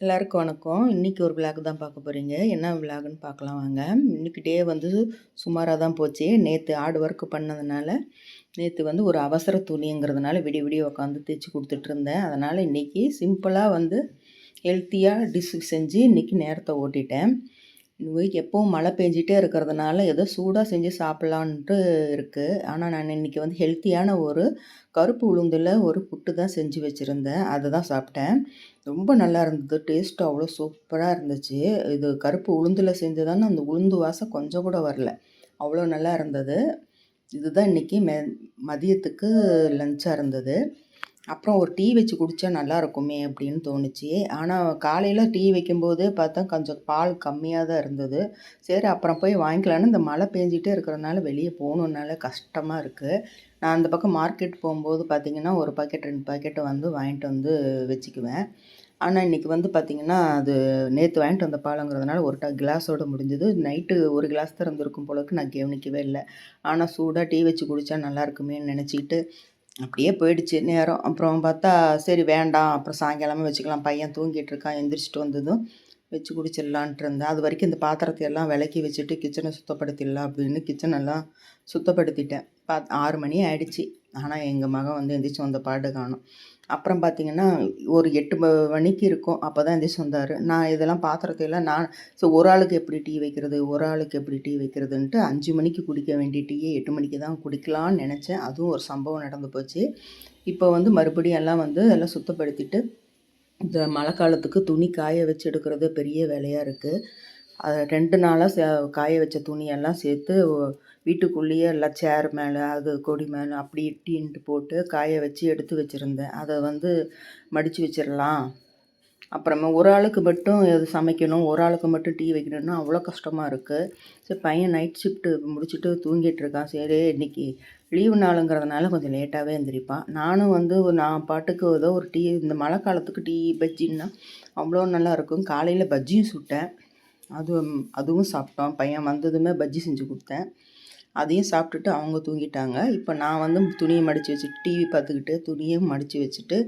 எல்லாருக்கும் வணக்கம். இன்னைக்கு ஒரு விளாக் தான் பார்க்க போகிறீங்க என்ன விளாக்னு பார்க்கலாம் வாங்க. இன்னைக்கு டே வந்து சுமாராக தான் போச்சு. நேற்று ஆடு ஒர்க் பண்ணதுனால, நேற்று வந்து ஒரு அவசர துணிங்கிறதுனால விடிய விடிய உட்காந்து கொடுத்துட்டு இருந்தேன் அதனால் இன்னைக்கு சிம்பிளாக வந்து ஹெல்த்தியாக டிஷ் செஞ்சு இன்றைக்கி நேரத்தை ஓட்டிட்டேன். இன்னைக்கு எப்போவும் மழை பெஞ்சிட்டே இருக்கிறதுனால, ஏதோ சூடாக செஞ்சு சாப்பிட்லான்ட்டு இருக்குது ஆனால் நான் இன்னைக்கு வந்து ஹெல்த்தியான ஒரு கருப்பு உளுந்தில் ஒரு புட்டு தான் செஞ்சு வச்சுருந்தேன் அதை தான் சாப்பிட்டேன். ரொம்ப நல்லா இருந்தது. டேஸ்ட்டு அவ்வளோ சூப்பராக இருந்துச்சு. இது கருப்பு உளுந்தில் செஞ்சு தானே அந்த உளுந்து வாசம் கொஞ்சம் கூட வரல. அவ்வளோ நல்லா இருந்தது. இதுதான் இன்னைக்கு மெ மதியத்துக்கு லஞ்சாக இருந்தது. அப்புறம் ஒரு டீ வச்சு குடித்தா நல்லா இருக்குமே அப்படின்னு தோணுச்சு. ஆனால் காலையில் டீ வைக்கும்போதே பார்த்தா கொஞ்சம் பால் கம்மியாக தான் இருந்தது. சரி அப்புறம் போய் வாங்கிக்கலான்னு இந்த மழை பெஞ்சிட்டே இருக்கிறதுனால வெளியே போகணுன்னால கஷ்டமாக இருக்குது நான் அந்த பக்கம் மார்க்கெட் போகும்போது பார்த்திங்கன்னா ஒரு பாக்கெட் ரெண்டு பாக்கெட்டு வந்து வாங்கிட்டு வந்து வச்சுக்குவேன். ஆனால் இன்னைக்கு வந்து பார்த்திங்கன்னா அது நேற்று வாங்கிட்டு வந்த பாலுங்கிறதுனால ஒரு டா கிளாஸோட முடிஞ்சது. நைட்டு ஒரு கிளாஸ் தான் இருந்திருக்கும் போலக்கு நான் கவனிக்கவே இல்லை ஆனால் சூடாக டீ வச்சு குடித்தா நல்லா இருக்குமேன்னு நினச்சிக்கிட்டு அப்படியே போயிடுச்சு நேரம். அப்புறம் பார்த்தா, சரி வேண்டாம். அப்புறம் சாயங்காலமே வச்சுக்கலாம். பையன் தூங்கிட்டு இருக்கான். எந்திரிச்சிட்டு வந்ததும் வச்சு குடிச்சிடலான்ட்டு இருந்தேன். அது வரைக்கும் இந்த பாத்திரத்தை எல்லாம் விளக்கி வச்சுட்டு கிச்சனை சுத்தப்படுத்திடலாம் அப்படின்னு கிச்சன் எல்லாம் சுத்தப்படுத்திட்டேன். பாத் ஆறு மணி ஆயிடுச்சு. ஆனால் எங்கள் மகன் வந்து எந்திரிச்சு வந்த பாடு காணும் அப்புறம் பார்த்தீங்கன்னா, ஒரு எட்டு மணிக்கு இருக்கும். அப்போ தான் எந்திரிச்சு வந்தார் நான் இதெல்லாம் பாத்திரத்தையெல்லாம் நான் ஸோ ஒரு ஆளுக்கு எப்படி டீ வைக்கிறது? ஒரு ஆளுக்கு எப்படி டீ வைக்கிறதுன்ட்டு அஞ்சு மணிக்கு குடிக்க வேண்டிய டீயே எட்டு மணிக்கு தான் குடிக்கலான்னு நினச்சேன். அதுவும் ஒரு சம்பவம் நடந்து போச்சு. இப்போ வந்து மறுபடியும் எல்லாம் வந்து எல்லாம் சுத்தப்படுத்திட்டு, இந்த மழை காலத்துக்கு துணி காய வச்சு எடுக்கிறது பெரிய வேலையாக இருக்குது அதை ரெண்டு நாளாக சே காய வச்ச துணியெல்லாம் சேர்த்து வீட்டுக்குள்ளேயே எல்லாம் சேர் மேலே அது கொடி மேலே அப்படி இட்டின்ட்டு போட்டு காய வச்சு எடுத்து வச்சுருந்தேன் அதை வந்து மடித்து வச்சிடலாம் அப்புறமா ஒரு ஆளுக்கு மட்டும் எது சமைக்கணும், ஒரு ஆளுக்கு மட்டும் டீ வைக்கணும்னா அவ்வளோ கஷ்டமாக இருக்குது சரி பையன் நைட் ஷிஃப்ட்டு முடிச்சுட்டு தூங்கிட்டு இருக்கான். சரி இன்றைக்கி லீவு நாளுங்கிறதுனால கொஞ்சம் லேட்டாகவே எழுந்திரிப்பான் நானும் வந்து நான் பாட்டுக்கு ஏதோ ஒரு டீ இந்த மழை காலத்துக்கு டீ, பஜ்ஜின்னா அவ்வளோ நல்லாயிருக்கும். காலையில் பஜ்ஜியும் சுட்டேன். அதுவும் அதுவும் சாப்பிட்டோம். பையன் வந்ததுமே பஜ்ஜி செஞ்சு கொடுத்தேன் அதையும் சாப்பிட்டுட்டு அவங்க தூங்கிட்டாங்க. இப்போ நான் வந்து துணியை மடித்து வச்சுட்டு, டிவி பார்த்துக்கிட்டு துணியும் மடித்து வச்சுட்டு,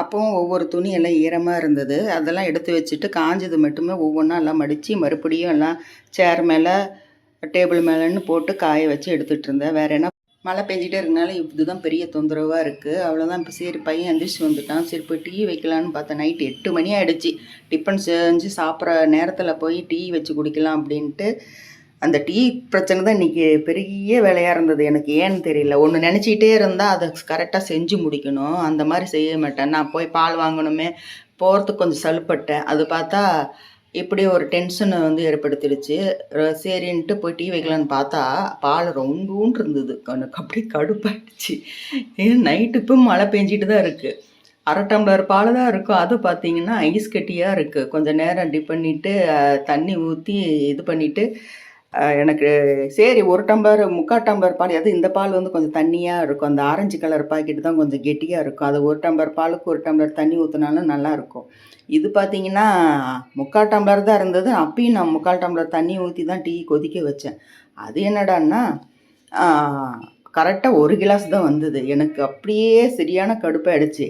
அப்போவும் ஒவ்வொரு துணி எல்லாம் ஈரமாக இருந்தது. அதெல்லாம் எடுத்து வச்சுட்டு காஞ்சது மட்டுமே ஒவ்வொன்றா எல்லாம் மடித்து மறுபடியும் எல்லாம் சேர் மேலே டேபிள் மேலேன்னு போட்டு காய வச்சு எடுத்துகிட்டு இருந்தேன். வேறு என்ன மழை பெஞ்சிட்டே இருக்கனால இதுதான் பெரிய தொந்தரவாக இருக்குது அவ்வளோதான் இப்போ சரி பையன் எந்திரிச்சு வந்துட்டான். சரி போய் டீ வைக்கலான்னு பார்த்தேன். நைட் எட்டு மணி ஆகிடுச்சு டிஃபன் செஞ்சு சாப்பிட்ற நேரத்தில் போய் டீ வச்சு குடிக்கலாம் அப்படின்ட்டு, அந்த டீ பிரச்சனை தான் இன்னைக்கு பெரிய வேலையாக இருந்தது. எனக்கு ஏன்னு தெரியல. ஒன்று நினச்சிக்கிட்டே இருந்தால் அதை கரெக்டாக செஞ்சு முடிக்கணும். அந்த மாதிரி செய்ய மாட்டேன். நான் போய் பால் வாங்கணுமே, போகிறதுக்கு கொஞ்சம் சலுப்பட்டேன். அது பார்த்தா இப்படி ஒரு டென்ஷனை வந்து ஏற்படுத்திடுச்சு. சரின்ட்டு போய் டீ வைக்கலான்னு பார்த்தா, பால் ரொம்பூண்டு இருந்தது. எனக்கு அப்படியே கடுப்பாயிடுச்சு. ஏன் நைட்டு இப்போ மழை பெஞ்சிட்டு தான் இருக்குது அரை டம்ளர் பால் தான் இருக்கும். அது பார்த்தீங்கன்னா, ஐஸ் கட்டியாக இருக்குது கொஞ்சம் நேரம் டிப் பண்ணிவிட்டு தண்ணி ஊற்றி இது பண்ணிவிட்டு எனக்கு சரி ஒரு டம்ளர் 3/4 டம்ளர் பால் அது இந்த பால் வந்து கொஞ்சம் தண்ணியாக இருக்கும். அந்த ஆரஞ்சு கலர் பாக்கெட் தான் கொஞ்சம் கெட்டியாக இருக்கும். அது ஒரு டம்ளர் பாலுக்கு ஒரு டம்ளர் தண்ணி ஊற்றினாலும் நல்லாயிருக்கும். இது பார்த்தீங்கன்னா, 3/4 டம்ளர் தான் இருந்தது. அப்பயும் நான் 3/4 டம்ளர் தண்ணி ஊற்றி தான் டீ கொதிக்க வச்சேன். அது என்னடான்னா, கரெக்டாக ஒரு கிளாஸ் தான் வந்தது. எனக்கு அப்படியே சரியான கடுப்பாயிடுச்சு.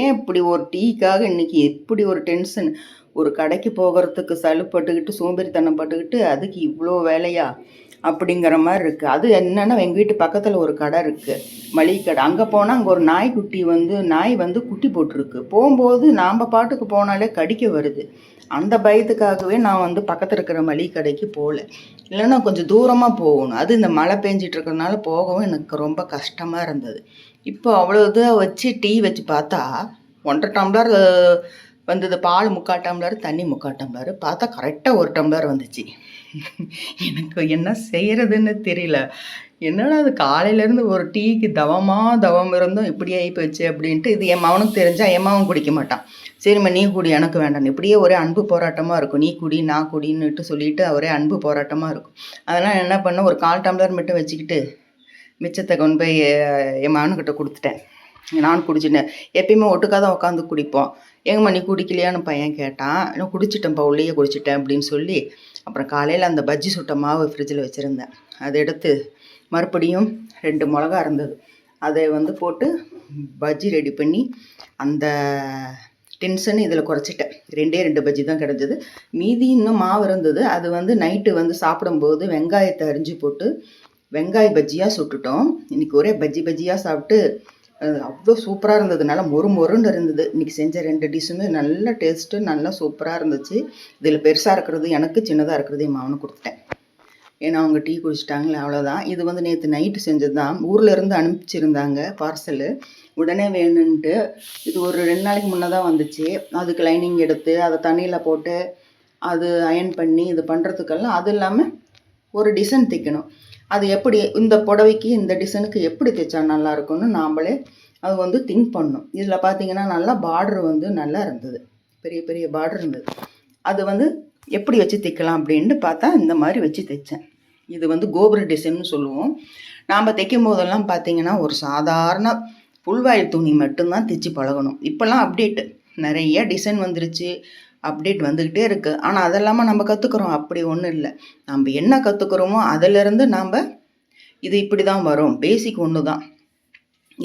ஏன் இப்படி ஒரு டீக்காக இன்றைக்கி இப்படி ஒரு டென்ஷன்? ஒரு கடைக்கு போகறதுக்கு சலுப்பட்டுக்கிட்டு, சோம்பேறித்தனம் பட்டுக்கிட்டு, அதுக்கு இவ்வளோ வேலையா? அப்படிங்கிற மாதிரி இருக்குது அது என்னென்னா எங்கள் வீட்டு பக்கத்தில் ஒரு கடை இருக்குது மளிகை கடை. அங்கே போனால் அங்கே ஒரு நாய்க்குட்டி வந்து நாய் வந்து குட்டி போட்டிருக்கு. போகும்போது நாம் பாட்டுக்கு போனாலே கடிக்க வருது. அந்த பயத்துக்காகவே நான் வந்து பக்கத்தில் இருக்கிற மளிகை கடைக்கு போகல இல்லைன்னா கொஞ்சம் தூரமாக போகணும். அது இந்த மழை பெஞ்சிட்டு இருக்கிறதுனால போகவும் எனக்கு ரொம்ப கஷ்டமாக இருந்தது. இப்போ அவ்வளோ இதாக வச்சு டீ வச்சு பார்த்தா, 1 1/2 டம்ளர் வந்தது. பால் 3/4 டம்ளர், தண்ணி 3/4 டம்ளர். பார்த்தா கரெக்டாக ஒரு டம்ளர் வந்துச்சு. எனக்கு என்ன செய்கிறதுன்னு தெரியல. என்னடா அது காலையிலேருந்து ஒரு டீக்கு தவமாக தவம் இருந்தும் இப்படி போச்சு அப்படின்ட்டு, இது என் மகனுக்கு தெரிஞ்சால் என் மகன் குடிக்க மாட்டான். சரிம்மா நீ குடி எனக்கு வேண்டாம் இப்படியே ஒரே அன்பு போராட்டமாக இருக்கும். நீ குடி, நான் குடின்னுட்டு சொல்லிட்டு ஒரே அன்பு போராட்டமாக இருக்கும். அதனால் என்ன பண்ணேன், ஒரு 1/4 டம்ளர் மட்டும் வச்சுக்கிட்டு, மிச்சத்தை கொண்டு போய் என் மகனுக்கிட்ட கொடுத்துட்டேன் நான் குடிச்சிட்டேன் எப்பயுமே ஒட்டுக்காக தான் உட்காந்து குடிப்போம். எங்கம்மா நீ குடிக்கலையான்னு?" பையன் கேட்டான். "நான் குடிச்சிட்டேன்ப்பா, உள்ளேயே குடிச்சிட்டேன்" அப்படின்னு சொல்லி, அப்புறம் காலையில் அந்த பஜ்ஜி சுட்ட மாவு ஃப்ரிட்ஜில் வச்சுருந்தேன் அதை எடுத்து மறுபடியும் ரெண்டு மிளகா இருந்தது. அதை வந்து போட்டு பஜ்ஜி ரெடி பண்ணி, அந்த டென்ஷன் இதில் குறைச்சிட்டேன் ரெண்டே ரெண்டு பஜ்ஜி தான் கிடச்சிது மீதி இன்னும் மாவு இருந்தது அது வந்து நைட்டு வந்து சாப்பிடும்போது வெங்காயத்தை அரிஞ்சு போட்டு வெங்காய பஜ்ஜியாக சுட்டுட்டோம் இன்றைக்கி ஒரே பஜ்ஜி பஜ்ஜியாக சாப்பிட்டு அவ்வளோ சூப்பராக இருந்தது. நல்லா மொறு மொறுன்னு இருந்தது. இன்றைக்கி செஞ்ச ரெண்டு டிஷ்ஷுமே நல்ல டேஸ்ட்டு நல்லா சூப்பராக இருந்துச்சு. இதில் பெருசாக இருக்கிறது எனக்கு சின்னதாக இருக்கிறது என் மாவனு கொடுத்துட்டேன். ஏன்னா அவங்க டீ குடிச்சிட்டாங்களே அவ்வளோதான் இது வந்து நேற்று நைட்டு செஞ்சது தான் ஊரில் இருந்து அனுப்பிச்சிருந்தாங்க பார்சலு உடனே வேணுன்ட்டு இது ஒரு ரெண்டு நாளைக்கு முன்னே தான் வந்துச்சு. அதுக்கு லைனிங் எடுத்து அதை தண்ணியில் போட்டு அது அயன் பண்ணி இது பண்ணுறதுக்கெல்லாம் அது இல்லாமல் ஒரு டிசைன் தைக்கணும். அது எப்படி இந்த புடவைக்கு இந்த டிசைனுக்கு எப்படி தைச்சா நல்லா இருக்கும்னு நாம்ளே அது வந்து திங்க் பண்ணும் இதில் பார்த்தீங்கன்னா நல்லா பார்டர் வந்து நல்லா இருந்தது. பெரிய பெரிய பார்டர் இருந்தது. அது வந்து எப்படி வச்சு தைக்கலாம் அப்படின்ட்டு பார்த்தா இந்த மாதிரி வச்சு தைச்சேன். இது வந்து கோபுர டிசைன்னு சொல்லுவோம். நாம் தைக்கும் போதெல்லாம் பார்த்தீங்கன்னா ஒரு சாதாரண புல்வாயில் துணி மட்டும்தான் தைச்சு பழகணும். இப்போல்லாம் அப்டேட்டு நிறைய டிசைன் வந்துருச்சு. அப்டேட் வந்துக்கிட்டே இருக்குது ஆனால் அதெல்லாமல் நம்ம கற்றுக்குறோம் அப்படி ஒன்றும் இல்லை. நம்ம என்ன கற்றுக்குறோமோ அதிலிருந்து நாம் இது இப்படி தான் வரும். பேசிக் ஒன்று தான்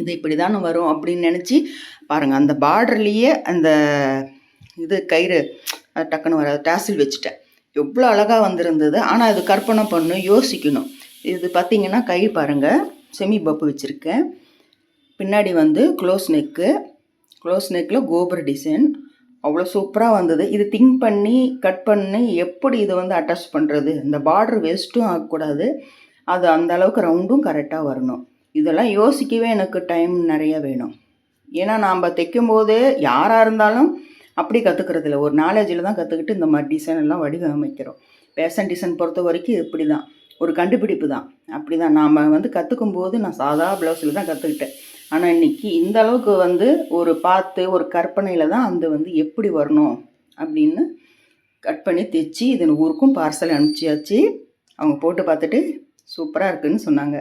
இது இப்படி தானே வரும் அப்படின்னு நினச்சி பாருங்கள் அந்த பார்டர்லேயே அந்த இது கயிறு டக்குன்னு வர டாசில் வச்சுட்டேன். எவ்வளோ அழகாக வந்திருந்தது. ஆனால் அது கற்பனை பண்ணும் யோசிக்கணும். இது பார்த்தீங்கன்னா கை பாருங்கள் செமி பப்பு வச்சுருக்கேன். பின்னாடி வந்து க்ளோஸ் நெக்கு க்ளோஸ் நெக்கில் கோபுர டிசைன் அவ்வளோ சூப்பராக வந்தது. இது திங்க் பண்ணி கட் பண்ணி எப்படி இதை வந்து அட்டாச் பண்ணுறது இந்த பார்டர் வேஸ்ட்டும் ஆகக்கூடாது. அது அந்த அளவுக்கு ரவுண்டும் கரெக்டாக வரணும். இதெல்லாம் யோசிக்கவே எனக்கு டைம் நிறைய வேணும். ஏன்னா நாம் தைக்கும் போதே யாராக இருந்தாலும் அப்படி கற்றுக்கறதில்ல ஒரு நாலேஜில் தான் கற்றுக்கிட்டு இந்த மாதிரி டிசைன் எல்லாம் வடிவமைக்கிறோம். ஃபேஷன் டிசைன் பொறுத்த வரைக்கும் இப்படி தான் ஒரு கண்டுபிடிப்பு தான். அப்படி தான் நாம் வந்து கற்றுக்கும் போது நான் சாதா ப்ளவுஸில் தான் கற்றுக்கிட்டேன் ஆனால் இன்னைக்கு இந்த அளவுக்கு வந்து ஒரு பார்த்து ஒரு கற்பனையில் தான் அந்த வந்து எப்படி வரணும் அப்படின்னு கட் பண்ணி தைச்சி இதன் ஊருக்கும் பார்சல் அனுப்பிச்சியாச்சு அவங்க போட்டு பார்த்துட்டு சூப்பராக இருக்குன்னு சொன்னாங்க.